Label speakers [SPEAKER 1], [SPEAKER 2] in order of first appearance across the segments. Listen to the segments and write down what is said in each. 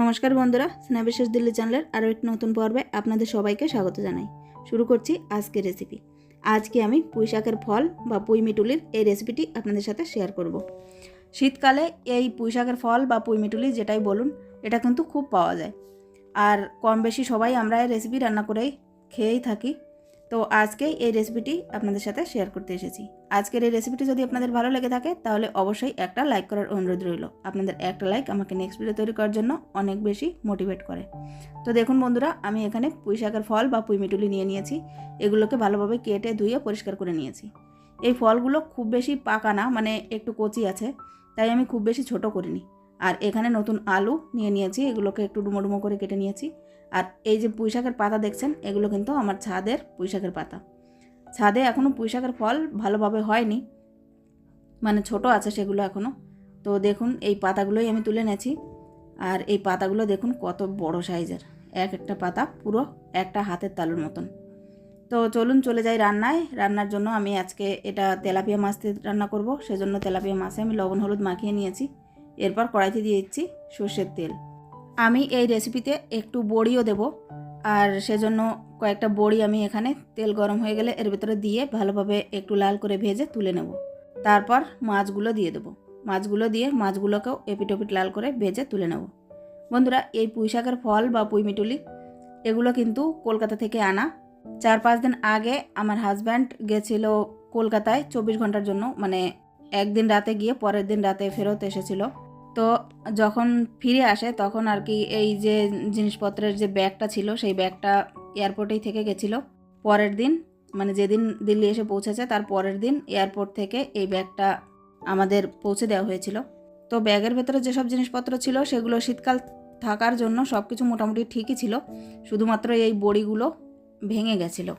[SPEAKER 1] নমস্কার বন্ধুরা স্নেহবিশেষ দিল্লি চ্যানেলের আরও একটি নতুন পর্বে আপনাদের সবাইকে স্বাগত জানাই শুরু করছি আজকের রেসিপি আজকে আমি পুঁই শাকের ফল বা পুঁই মিটুলির এই রেসিপিটি আপনাদের সাথে শেয়ার করব। শীতকালে এই পুঁই শাকের ফল বা পুঁই মিটুলি যেটাই বলুন এটা কিন্তু খুব পাওয়া যায় আর কম বেশি সবাই আমরা এই রেসিপি রান্না করেই খেয়েই থাকি তো আজকে এই রেসিপিটি আপনাদের সাথে শেয়ার করতে এসেছি আজকের এই রেসিপিটি যদি আপনাদের ভালো লেগে থাকে তাহলে অবশ্যই একটা লাইক করার অনুরোধ রইল আপনাদের একটা লাইক আমাকে নেক্সট ভিডিও তৈরি করার জন্য অনেক বেশি মোটিভেট করে তো দেখুন বন্ধুরা আমি এখানে পুঁই শাকের ফল বা পুঁই মিটুলি নিয়ে নিয়েছি এগুলোকে ভালোভাবে কেটে ধুয়ে পরিষ্কার করে নিয়েছি এই ফলগুলো খুব বেশি পাকা না মানে একটু কচি আছে তাই আমি খুব বেশি ছোট করিনি আর এখানে নতুন আলু নিয়ে নিয়েছি এগুলোকে একটু ডুমো ডুমো করে কেটে নিয়েছি আর এই যে পুঁইশাকের পাতা দেখছেন এগুলো কিন্তু আমার ছাদের পুঁইশাকের পাতা ছাদে এখনও পুঁইশাকের ফল ভালোভাবে হয়নি মানে ছোট আছে সেগুলো এখনও তো দেখুন এই পাতাগুলোই আমি তুলে নেছি আর এই পাতাগুলো দেখুন কত বড় সাইজের এক একটা পাতা পুরো একটা হাতের তালুর মতন তো চলুন চলে যাই রান্নায় রান্নার জন্য আমি আজকে এটা তেলাপিয়া মাছ রান্না করব সেজন্য তেলাপিয়া মাছে আমি লবণ হলুদ মাখিয়ে নিয়েছি এরপর কড়াইতে দিয়ে দিচ্ছি সর্ষের তেল আমি এই রেসিপিতে একটু বড়িও দেব আর সেজন্য কয়েকটা বড়ি আমি এখানে তেল গরম হয়ে গেলে এর ভেতরে দিয়ে ভালোভাবে একটু লাল করে ভেজে তুলে নেব তারপর মাছগুলো দিয়ে দেবো মাছগুলো দিয়ে মাছগুলোকেও এপিটোপিট লাল করে ভেজে তুলে নেব বন্ধুরা এই পুঁই শাকের ফল বা পুঁই মিটুলি এগুলো কিন্তু কলকাতা থেকে আনা চার পাঁচ দিন আগে আমার হাজব্যান্ড গেছিল কলকাতায় চব্বিশ ঘন্টার জন্য মানে একদিন রাতে গিয়ে পরের দিন রাতে ফেরত এসেছিল তো যখন ফিরে আসে তখন আর কি এই যে জিনিসপত্রের যে ব্যাগটা ছিল সেই ব্যাগটা এয়ারপোর্টেই থেকে গেছিলো পরের দিন মানে যেদিন দিল্লি এসে পৌঁছেছে তার পরের দিন এয়ারপোর্ট থেকে এই ব্যাগটা আমাদের পৌঁছে দেওয়া হয়েছিল তো ব্যাগের ভেতরে যেসব জিনিসপত্র ছিল সেগুলো শীতকাল থাকার জন্য সব কিছু মোটামুটি ঠিকই ছিল শুধুমাত্র এই বড়িগুলো ভেঙে গেছিলো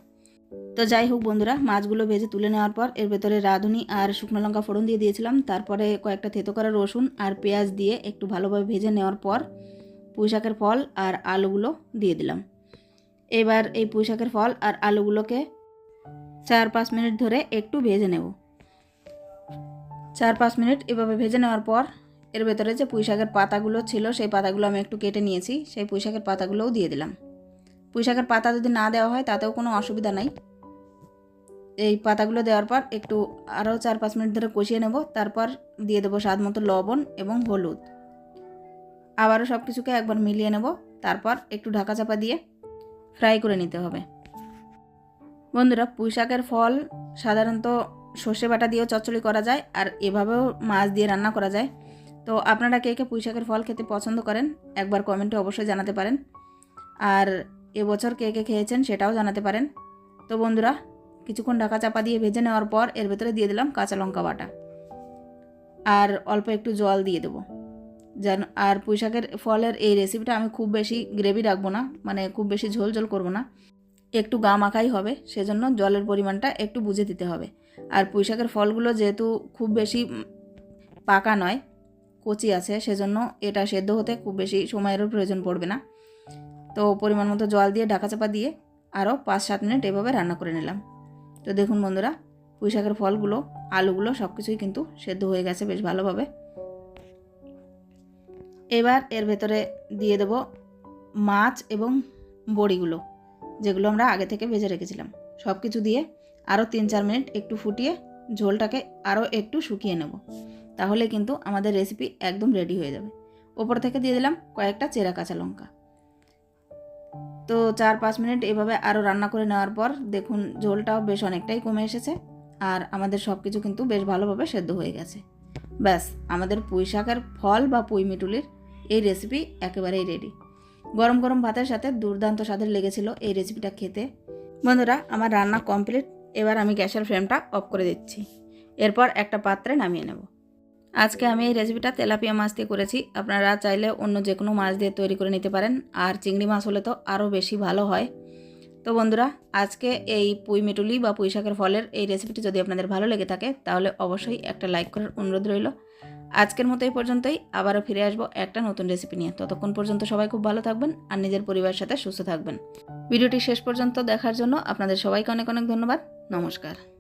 [SPEAKER 1] তো যাই হোক বন্ধুরা মাছগুলো ভেজে তুলে নেওয়ার পর এর ভেতরে রাঁধুনি আর শুকনো লঙ্কা ফোড়ন দিয়ে দিয়েছিলাম তারপরে কয়েকটা থেতো করা রসুন আর পেঁয়াজ দিয়ে একটু ভালোভাবে ভেজে নেওয়ার পর পুঁইশাকের ফল আর আলুগুলো দিয়ে দিলাম এবার এই পুঁশাকের ফল আর আলুগুলোকে চার পাঁচ মিনিট ধরে একটু ভেজে নেব চার পাঁচ মিনিট এভাবে ভেজে নেওয়ার পর এর ভেতরে যে পুঁশাকের পাতাগুলো ছিল সেই পাতাগুলো আমি একটু কেটে নিয়েছি সেই পুঁইশাকের পাতাগুলোও দিয়ে দিলাম পুঁইশাকের পাতা যদি না দেওয়া হয় তাতেও কোনো অসুবিধা নাই এই পাতাগুলো দেওয়ার পর একটু আরও চার পাঁচ মিনিট ধরে কষিয়ে নেব তারপর দিয়ে দেবো স্বাদ মতো লবণ এবং হলুদ আবারও সব কিছুকে একবার মিলিয়ে নেব তারপর একটু ঢাকা চাপা দিয়ে ফ্রাই করে নিতে হবে বন্ধুরা পুঁই শাকের ফল সাধারণত সর্ষে বাটা দিয়েও চচ্চড়ি করা যায় আর এভাবেও মাছ দিয়ে রান্না করা যায় তো আপনারা কে কে পুঁই শাকের ফল খেতে পছন্দ করেন একবার কমেন্টে অবশ্যই জানাতে পারেন আর এবছর কে কে খেয়েছেন সেটাও জানাতে পারেন তো বন্ধুরা কিছুক্ষণ ঢাকা চাপা দিয়ে ভেজে নেওয়ার পর এর ভেতরে দিয়ে দিলাম কাঁচা লঙ্কা বাটা আর অল্প একটু জল দিয়ে দেবো যেন আর পুঁইশাকের ফলের এই রেসিপিটা আমি খুব বেশি গ্রেভি রাখবো না মানে খুব বেশি ঝোল ঝোল করবো না একটু গা মাখাই হবে সেজন্য জলের পরিমাণটা একটু বুঝে দিতে হবে আর পুঁইশাকের ফলগুলো যেহেতু খুব বেশি পাকা নয় কচি আছে সেজন্য এটা সেদ্ধ হতে খুব বেশি সময়েরও প্রয়োজন পড়বে না তো পরিমাণ মতো জল দিয়ে ঢাকা চাপা দিয়ে আরও পাঁচ সাত মিনিট এভাবে রান্না করে নিলাম তো দেখুন বন্ধুরা পুঁই শাকের ফলগুলো আলুগুলো সব কিছুই কিন্তু সেদ্ধ হয়ে গেছে বেশ ভালোভাবে এবার এর ভেতরে দিয়ে দেব মাছ এবং বড়িগুলো যেগুলো আমরা আগে থেকে ভেজে রেখেছিলাম সব কিছু দিয়ে আরও তিন চার মিনিট একটু ফুটিয়ে ঝোলটাকে আরও একটু শুকিয়ে নেব তাহলে কিন্তু আমাদের রেসিপি একদম রেডি হয়ে যাবে ওপর থেকে দিয়ে দিলাম কয়েকটা চেরা কাঁচা লঙ্কা তো চার পাঁচ মিনিট এভাবে আরও রান্না করে নেওয়ার পর দেখুন ঝোলটাও বেশ অনেকটাই কমে এসেছে আর আমাদের সব কিছু কিন্তু বেশ ভালোভাবে সেদ্ধ হয়ে গেছে ব্যাস আমাদের পুঁই শাকের ফল বা পুঁই মিটুলির এই রেসিপি একেবারেই রেডি গরম গরম ভাতের সাথে দুর্দান্ত স্বাদের লেগেছিল এই রেসিপিটা খেতে বন্ধুরা আমার রান্না কমপ্লিট এবার আমি গ্যাসের ফ্লেমটা অফ করে দিচ্ছি এরপর একটা পাত্রে নামিয়ে নেবো আজকে আমি এই রেসিপিটা তেলাপিয়া মাছ দিয়ে করেছি আপনারা চাইলে অন্য যে কোনো মাছ দিয়ে তৈরি করে নিতে পারেন আর চিংড়ি মাছ হলে তো আরও বেশি ভালো হয় তো বন্ধুরা আজকে এই পুই মেটুলি বা পুঁইশাকের ফলের এই রেসিপিটি যদি আপনাদের ভালো লেগে থাকে তাহলে অবশ্যই একটা লাইক করার অনুরোধ রইল আজকের মতো এই পর্যন্তই আবারও ফিরে আসবো একটা নতুন রেসিপি নিয়ে ততক্ষণ পর্যন্ত সবাই খুব ভালো থাকবেন আর নিজের পরিবারের সাথে সুস্থ থাকবেন ভিডিওটি শেষ পর্যন্ত দেখার জন্য আপনাদের সবাইকে অনেক অনেক ধন্যবাদ নমস্কার